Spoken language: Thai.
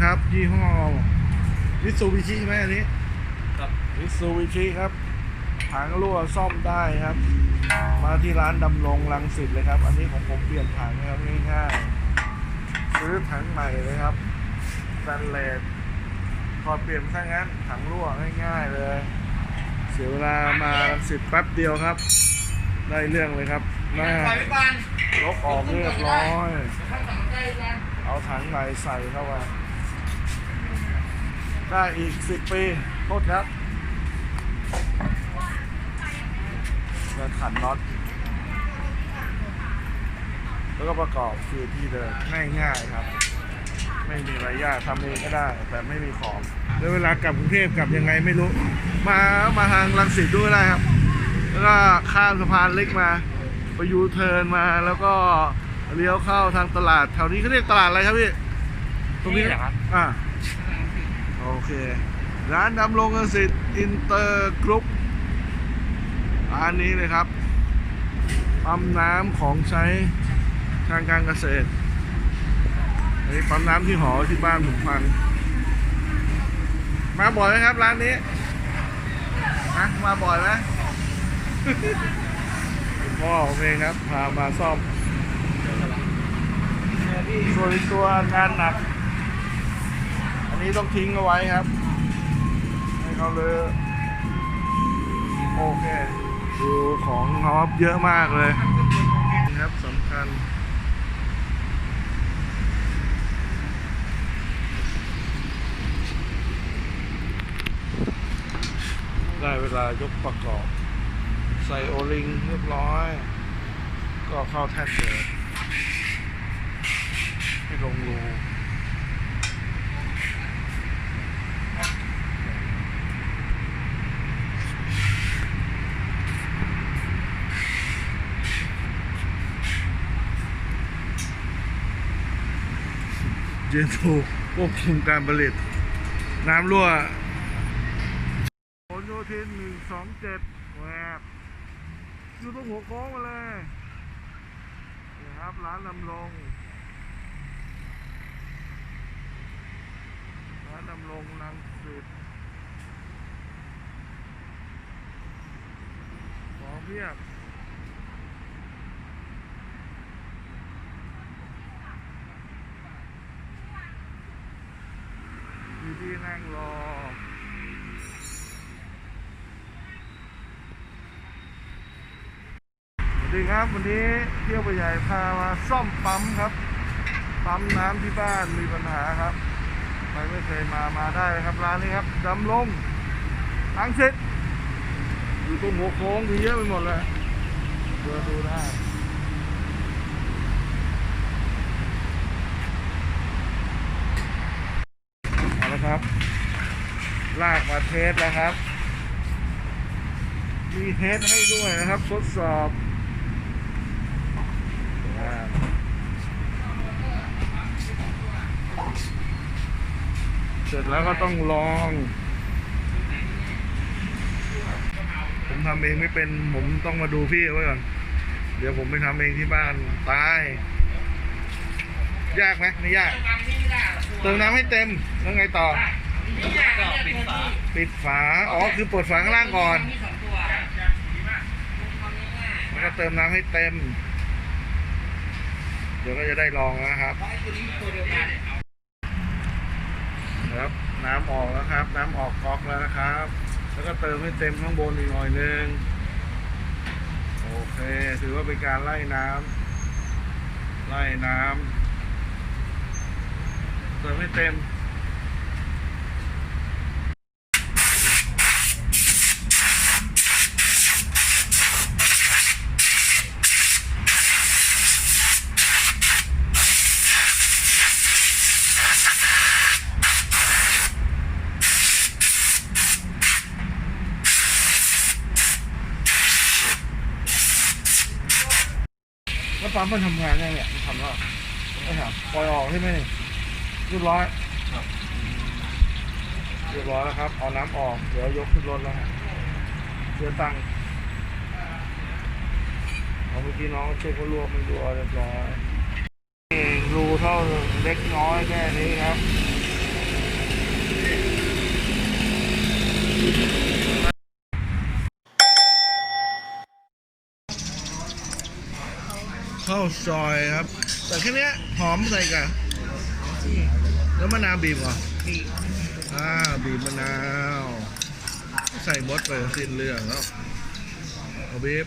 ครับ ยี่ห้อมิตซูบิชิไหมอันนี้ครับมิตซูบิชิครับถังรั่วซ่อมได้ครับ มาที่ร้านดำรงลังสิตเลยครับ อันนี้ของผมเปลี่ยนถังนะครับง่ายๆซื้อถังใหม่เลยครับสแตนเลสพอเปลี่ยนแค่งั้นถังรั่วง่ายๆเลย เสียเวลามาลังสิตแป๊บเดียวครับ ได้เรื่องเลยครับแม่ปล่อยไปก่อนลกออกเรียบร้อยข้างหลังใกล้กันเอาถังใหม่ใส่เข้ามา ได้อีกสิบปีโทษครับแล้วขันน็อต แล้วก็ประกอบคือที่เดิมง่ายๆครับ ไม่มีอะไรยากทำเองก็ได้ แต่ไม่มีของแล้วเวลากลับกรุงเทพกลับยังไงไม่รู้ มามาทางลังสิตด้วยได้ครับ แล้วก็ข้ามสะพานเล็กมาไปยูเทิร์นมาแล้วก็เลี้ยวเข้าทางตลาดแถวนี้เขาเรียกตลาดอะไรครับพี่ตรงนี้นี่เหรอครับอ่า โอเค ร้านดำรงสิทธิ์อินเตอร์กรุ๊ปร้านนี้เลยครับปั๊มน้ำของใช้ทางการเกษตรอันนี้ปั๊มน้ำที่หอที่บ้านผมพังมาบ่อยไหมครับร้านนี้ฮะมาบ่อยไหมพ่อผมเองครับพามาซ่อมส่วนตัวงานหนัก นี้ต้องทิ้งเอาไว้ครับ ให้เขาเลยโอเค ดูของเขาเยอะมากเลยครับสำคัญได้เวลายกประกอบ ใส่โอลิงเรียบร้อย ก็เข้าแท่นเลยให้ลงรู เจนทูควบคุมการผลิต น้ำรั่วผลโยธินหนึ่งสองเจ็ดแหวกอยู่ตรงหัวโค้งมาเลยนี่ครับร้านลำลงร้านดำรงลังสิตของเพียบมี ที่นั่งรอ สวัสดีครับวันนี้เที่ยวไปใหญ่พามาซ่อมปั๊มครับ ปั๊มน้ำที่บ้านมีปัญหาครับใครไม่เคยมามาได้นะครับร้านนี้ครับดำลงลังสิตอยู่ตรงหัวโค้งมีเยอะไปหมดเลยเดินดูได้เอาละครับ ลากมาเทสแล้วครับ มีเทสให้ด้วยนะครับ ทดสอบเสร็จแล้วก็ต้องลอง ผมทำเองไม่เป็น ผมต้องมาดูพี่ไว้ก่อน เดี๋ยวผมไปทำเองที่บ้าน ตาย ยากไหมไม่ยาก เติมน้ำให้เต็ม แล้วไงต่อ ปิดฝาปิดฝา อ๋อ คือเปิดฝาข้างล่างก่อนแล้วก็เติมน้ำให้เต็ม เดี๋ยวก็จะได้ลองนะครับ ครับ น้ำออกแล้วครับ น้ำออกก๊อกแล้วนะครับ แล้วก็เติมให้เต็มข้างบนอีกหน่อยนึง โอเค ถือว่าเป็นการไล่น้ำไล่น้ำเติมให้เต็ม แล้วปั๊มมันทำงานยังไงมันทำแล้วไม่ทำปล่อยออกใช่ไหมนี่เรียบร้อยเรียบร้อยแล้วครับ เอาน้ำออก เดี๋ยวยกขึ้นรถแล้วฮะเสียตังค์เอาเมื่อกี้น้องเช็คว่ารั่วไม่รั่วเรียบร้อยนี่รูเท่าเล็กน้อยแค่นี้ครับ ข้าวซอยครับ แต่แค่นี้หอมใส่กันแล้วมะนาวบีบเหรอบีบอ่าบีบมะนาว ใส่บดไปสิ้นเรื่องแล้วเอาบีบ